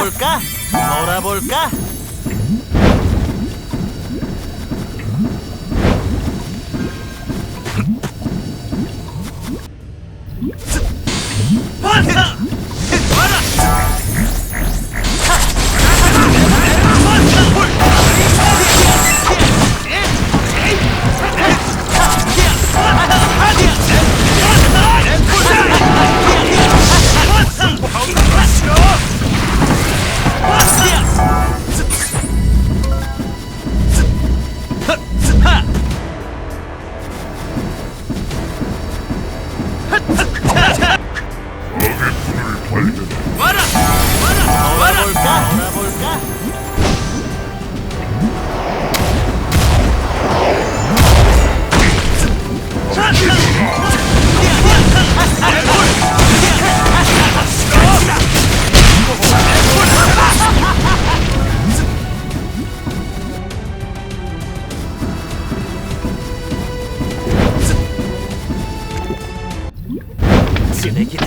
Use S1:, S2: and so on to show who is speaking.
S1: 놀아볼까? 놀아볼까? 놀아볼까? Yerine git.